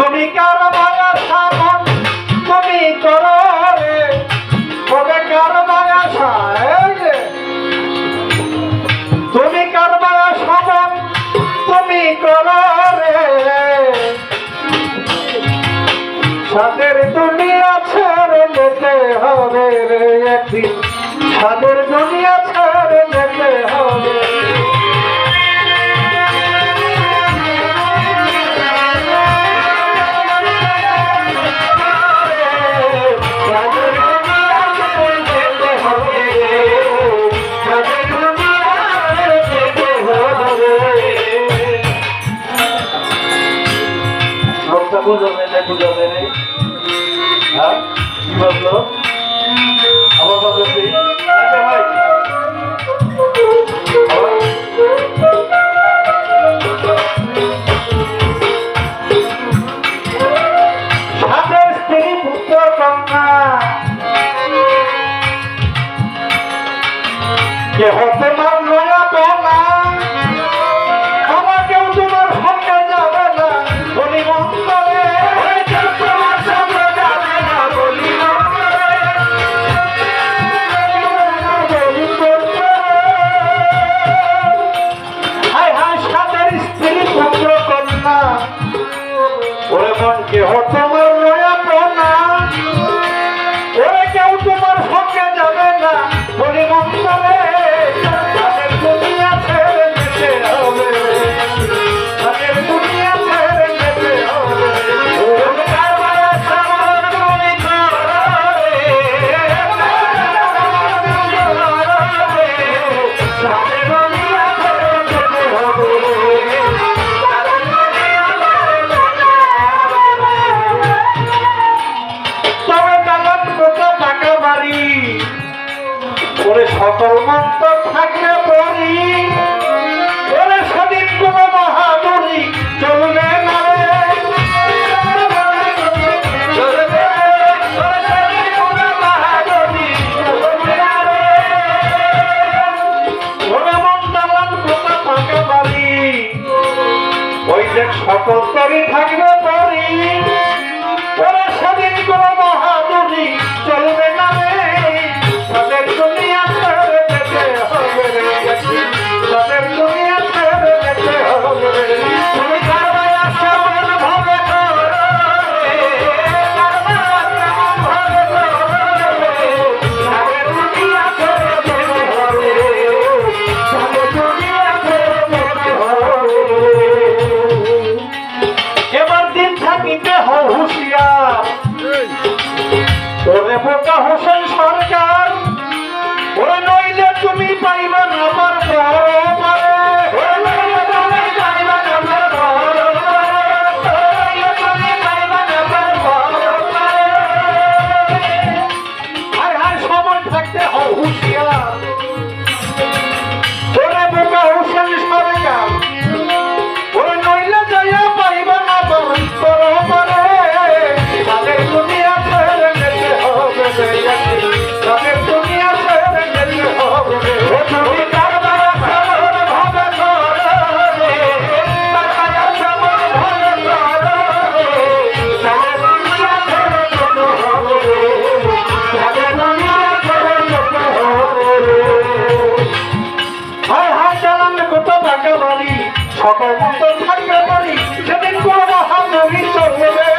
তুমি কার মায়া তুমি করো রে। কবে কার মায়া সায় তুমি কার মায়া তুমি করো রে। সাদের দুনিয়া ছেড়ে যেতে হবে রে একদিন। সাদের দুনিয়া ছেড়ে যেতে হবে। মেলে পুজো দেয় হ্যাঁ? কি বলল আমার কথা সেই ভাই Yeah, hold সকল মন্ত্র থাকলে পরি তোরে বোকা হোসেন সরকার ওই নইলে তুমি টাকা বাড়ি সকল মতো থাকবে বাড়ি সেদিন কোনো মহানবীর চলবে